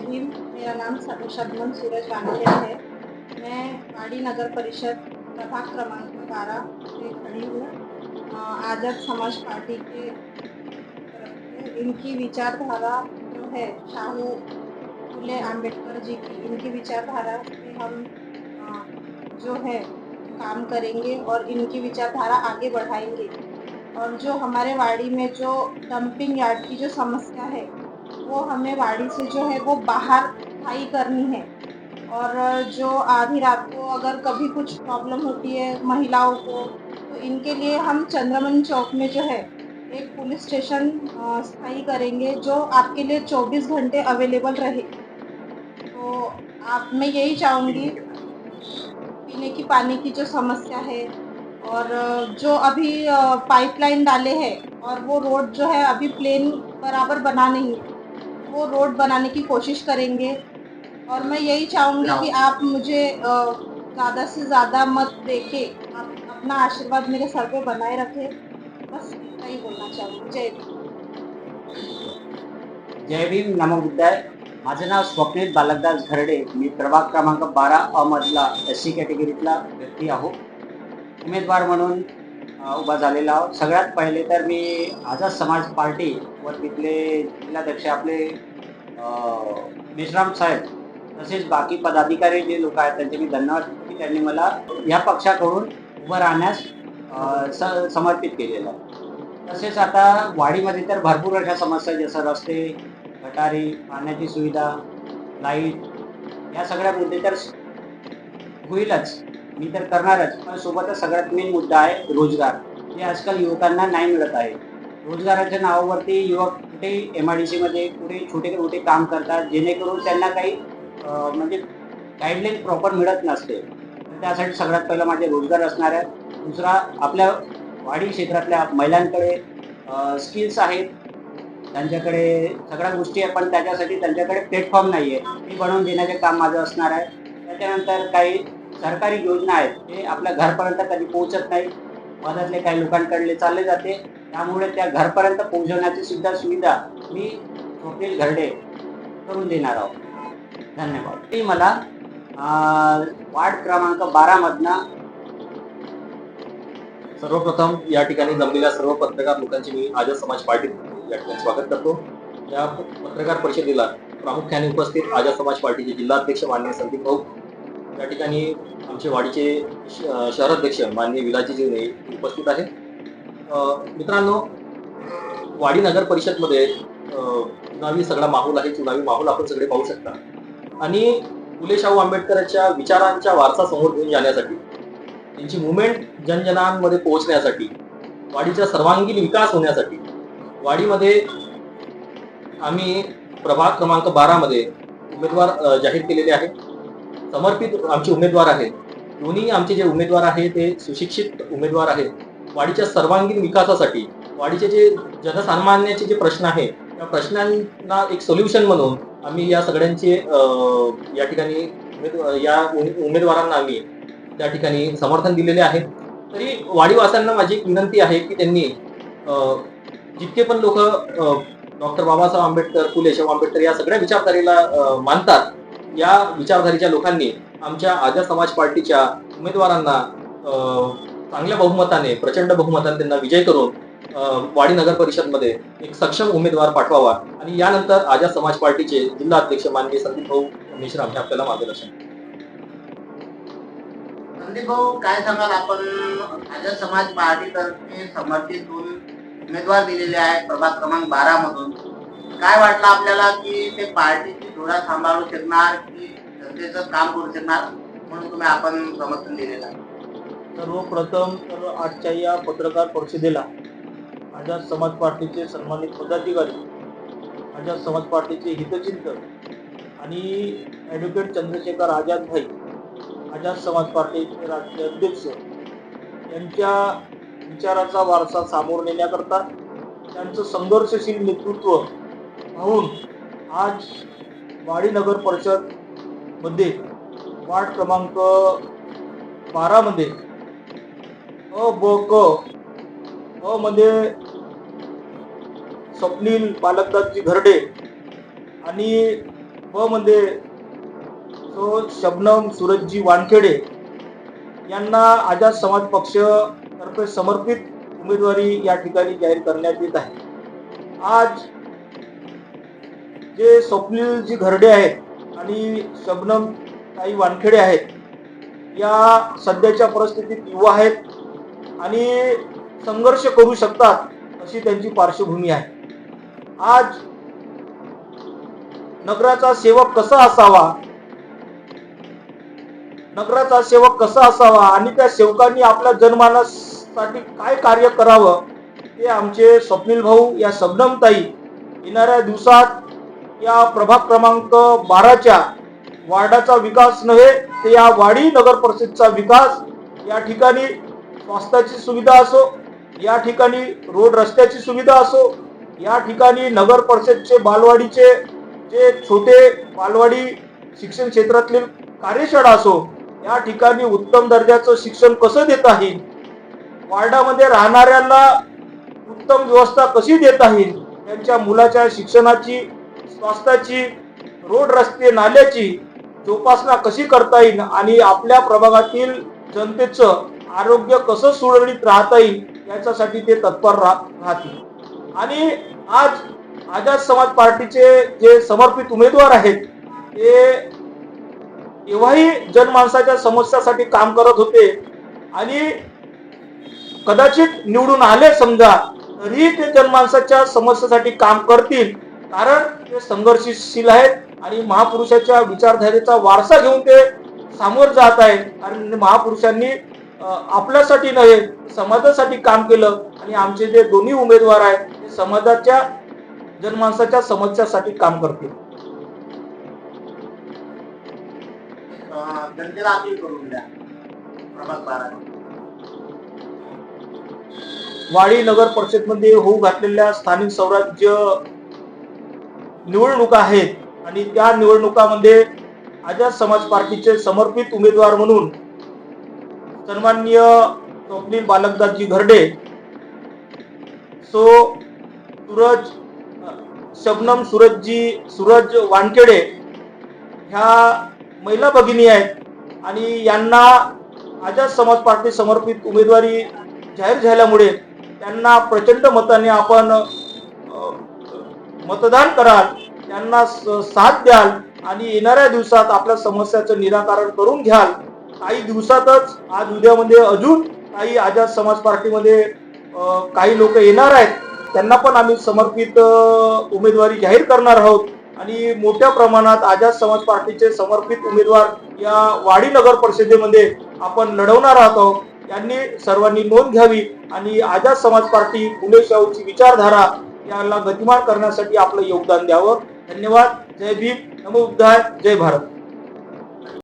जय मेरा नाम शबनम सूरज वानखेड़ा है। मैं पाड़ी नगर परिषद प्रभाग क्रमांक बारह से खड़ी हूँ। आज़ाद समाज पार्टी के इनकी विचारधारा जो है, शाहू फुले आम्बेडकर जी की, इनकी विचारधारा से हम जो है, काम करेंगे और इनकी विचारधारा आगे बढ़ाएँगे। और जो हमारे वाड़ी में जो डंपिंग यार्ड की जो समस्या है वो हमें वाड़ी से जो है वो बाहर स्थायी करनी है। और जो आधी रात को अगर कभी कुछ प्रॉब्लम होती है महिलाओं को तो इनके लिए हम चंद्रमन चौक में जो है एक पुलिस स्टेशन स्थायी करेंगे जो आपके लिए 24 घंटे अवेलेबल रहे। तो आप, मैं यही चाहूँगी पीने की पानी की जो समस्या है और जो अभी पाइपलाइन डाले हैं और वो रोड जो है अभी प्लेन बराबर बना नहीं है। वो रोड बनाने की कोशिश करेंगे। और मैं यही चाहूँगी कि आप मुझे ज़्यादा से ज़्यादा मत देके आप अपना आशीर्वाद मेरे सर पे बनाए रखें। बस इतना ही बोलना चाहूँगी। जय हिंद जय भीम नमो बुद्धाय माझं नाव स्वप्नील बालकदास घरडे. मी प्रभाग क्रमांक बारा अ मधला एस सी कॅटेगरीतला व्यक्ती आहो. उमेदवार म्हणून उभा झालेला आहोत सगळ्यात पहिले तर मी आझाद समाज पार्टी व तिथले जिल्हाध्यक्ष आपले मेश्राम साहेब तसेच बाकी पदाधिकारी जे लोक आहेत त्यांचे मी धन्यवाद की त्यांनी मला या पक्षाकडून उभं राहण्यास स समर्पित केलेलं आहे. तसेच आता वाडीमध्ये तर भरपूर अशा समस्या जसं रस्ते गटारी पाण्याची सुविधा लाइट या सगळ्या मुद्दे तर होईलच मी तर करणारच पण सोबतच सगळ्यात मेन मुद्दा आहे रोजगार. जे आजकाल युवकांना नाही मिळत आहे. रोजगाराच्या नावावरती युवक कुठे एम आय डी सीमध्ये कुठे छोटे मोठे काम करतात जेणेकरून त्यांना काही म्हणजे गाईडलाईन प्रॉपर मिळत नसते. त्यासाठी सगळ्यात पहिला माझे रोजगार असणार आहे दुसरा आपल्या वाडी क्षेत्रातल्या महिलांकडे स्किल्स आहेत. त्यांच्याकडे सगळ्या गोष्टी आहे पण त्याच्यासाठी त्यांच्याकडे प्लॅटफॉर्म नाही आहे ते बनवून देण्याचे काम माझं असणार आहे. त्याच्यानंतर काही सरकारी योजना आहेत ते आपल्या घरपर्यंत कधी पोहोचत नाही. मधातले काही लोकांकडले चालले जाते. त्यामुळे त्या घरपर्यंत पोहोचवण्याची सुद्धा सुविधा मी स्वप्नील घरडे करून देणार आहोत. धन्यवाद. ती मला वार्ड क्रमांक बारामधनं सर्वप्रथम या ठिकाणी जमलेल्या सर्व पत्रकार लोकांची मी आज समाज पार्टीत या ठिकाणी स्वागत करतो. या पत्रकार परिषदेला प्रामुख्याने उपस्थित आजाद समाज पार्टीचे जिल्हाध्यक्ष माननीय संदीप भाऊ या ठिकाणी आमचे वाडीचे श- शहराध्यक्ष माननीय विलाजी जीवने उपस्थित आहेत. मित्रांनो वाडी नगर परिषदमध्ये चुनावी सगळा माहोल आहे चुनावी माहोल आपण सगळे पाहू शकता. आणि फुले शाहू आंबेडकरांच्या विचारांच्या वारसा समोर घेऊन जाण्यासाठी त्यांची मुवमेंट जनजनांमध्ये पोहोचण्यासाठी वाडीचा सर्वांगीण विकास होण्यासाठी वाडीमध्ये आम्ही प्रभाग क्रमांक बारामध्ये उमेदवार जाहीर केलेले आहेत. समर्पित आमचे उमेदवार आहेत. दोन्ही आमचे जे उमेदवार आहेत ते सुशिक्षित उमेदवार आहेत. वाडीच्या सर्वांगीण विकासासाठी वाडीचे जे जनसामान्याचे जे प्रश्न आहेत त्या प्रश्नांना एक सोल्युशन म्हणून आम्ही या सगळ्यांचे या ठिकाणी उमेदवार या उमे- उमेदवारांना आम्ही त्या ठिकाणी समर्थन दिलेले आहे. तरी वाडीवासांना माझी एक विनंती आहे की त्यांनी जितके पण लोक डॉक्टर बाबासाहेब आंबेडकर फुले शाहू आंबेडकर या सगळ्या विचारधारेला मानतात या विचारधारेच्या लोकांनी आमच्या आझाद समाज पार्टीच्या उमेदवारांना चांगल्या बहुमताने प्रचंड बहुमताने त्यांना विजय करून वाडी नगर परिषदमध्ये एक सक्षम उमेदवार पाठवावा. आणि यानंतर आझाद समाज पार्टीचे जिल्हा अध्यक्ष माननीय संदीप भाऊ मेश्राम हे आपल्याला मार्गदर्शन संदीप भाऊ काय सांगाल आपण? आझाद समाज पार्टीतर्फे समर्थित दोन उमेदवार दिलेले आहे प्रभाग क्रमांक बारा मधून. काय वाटलं आपल्याला की ते पार्टीची धोरा सांभाळू शकणार की जनतेचं काम करू शकणार? म्हणून तुम्ही आपण समर्थन दिलेलं आहे. सर्वप्रथम तर आजच्या या पत्रकार परिषदेला आझाद समाज पार्टीचे सन्मानित पदाधिकारी आझाद समाज पार्टीचे हितचिंतक आणि ॲडव्होकेट चंद्रशेखर आझाद भाई आझाद समाज पार्टीचे राष्ट्रीय अध्यक्ष यांच्या विचाराचा वारसा सामोर नेण्याकरता त्यांचं संघर्षशील नेतृत्व पाहून आज वाडी नगर परिषदमध्ये वार्ड क्रमांक बारामध्ये अ ब क. अ मध्ये स्वप्नील बालकदासजी घरडे. आणि ब म्हणजे मध्ये सो शबनम सूरजजी वानखेडे. यांना आझाद समाज पक्ष तर्फे समर्पित उमेदवारी या ठिकाणी जाहीर करण्यात येत आहे. आज जे स्वप्नीलजी घरडे आहेत आणि शबनम ताई वानखेडे आहेत या सध्याच्या परिस्थितीत युवा आहेत. आणि संघर्ष करू शकतात अशी त्यांची पार्श्वभूमी आहे. आज नगराचा सेवक कसा असावा? नगराचा सेवक कसा असावा? आणि त्या सेवकांनी आपल्या जनमानसासाठी काय कार्य करावं? ते आमचे स्वप्नील भाऊ या सबनमताई येणाऱ्या दिवसात या प्रभाग क्रमांक बाराच्या वार्डाचा विकास नव्हे ते या वाडी नगर परिषदचा विकास या ठिकाणी स्वास्थ्याची सुविधा असो या ठिकाणी रोड रस्त्याची सुविधा असो या ठिकाणी नगर परिषदचे बालवाडीचे जे छोटे बालवाडी शिक्षण क्षेत्रातील कार्यशाळा असो या ठिकाणी उत्तम दर्जाचं शिक्षण कसं देता येईल वार्डामध्ये राहणाऱ्यांना उत्तम व्यवस्था कशी देता येईल त्यांच्या मुलाच्या शिक्षणाची स्वास्थ्याची रोड रस्ते नाल्याची जोपासना कशी करता येईल? आणि आपल्या प्रभागातील जनतेचं आरोग्य कसं सुरळीत राहता येईल याच्यासाठी ते तत्पर राह- राहतील. आणि आज आझाद समाज पार्टीचे जे समर्पित उमेदवार आहेत ते तेव्हाही जनमानसाच्या समस्यासाठी काम करत होते. आणि कदाचित निवडून आले समजा तरीही ते जनमानसाच्या समस्येसाठी काम करतील. कारण ते संघर्षशील आहेत आणि महापुरुषाच्या विचारधारेचा वारसा घेऊन ते सामोर जात आहेत. आणि महापुरुषांनी आपल्यासाठी नव्हे समाजासाठी काम केलं आणि आमचे जे दोन्ही उमेदवार आहेत ते समाजाच्या जनमानसाच्या समस्यासाठी काम करतील. अं, जनतेला अपील करून द्या. प्रभाग बारा वाडी नगर परिषदमध्ये होऊ घातलेल्या स्थानिक स्वराज्य निवडणुका आहेत आणि त्या निवडणुकामध्ये आझाद समाज पार्टीचे समर्पित उमेदवार म्हणून सन्माननीय स्वप्नील बालकदासजी घरडे सो सूरज शबनम सूरजजी सूरज वानखेडे ह्या महिला भगिनी आहेत आणि यांना आझाद समाज पार्टी समर्पित उमेदवारी जाहीर झाल्यामुळे त्यांना प्रचंड मताने आपण मतदान कराल त्यांना साथ द्याल आणि येणाऱ्या दिवसात आपल्या समस्याचं निराकरण करून घ्याल. काही दिवसातच आज उद्यामध्ये अजून काही आझाद समाज पार्टीमध्ये काही लोक येणार आहेत. त्यांना पण आम्ही समर्पित उमेदवारी जाहीर करणार आहोत. आणि मोठ्या प्रमाणात आझाद समाज पार्टीचे समर्पित उमेदवार या वाडी नगर परिषदेमध्ये आपण लढवणार आहोत. यांनी सर्वांनी नोंद घ्यावी आणि आझाद समाज पार्टी पुणे शाहूची विचारधारा याला गतिमान करण्यासाठी आपलं योगदान द्यावं. धन्यवाद. जय भीम. नमो बुद्धाय. जय भारत.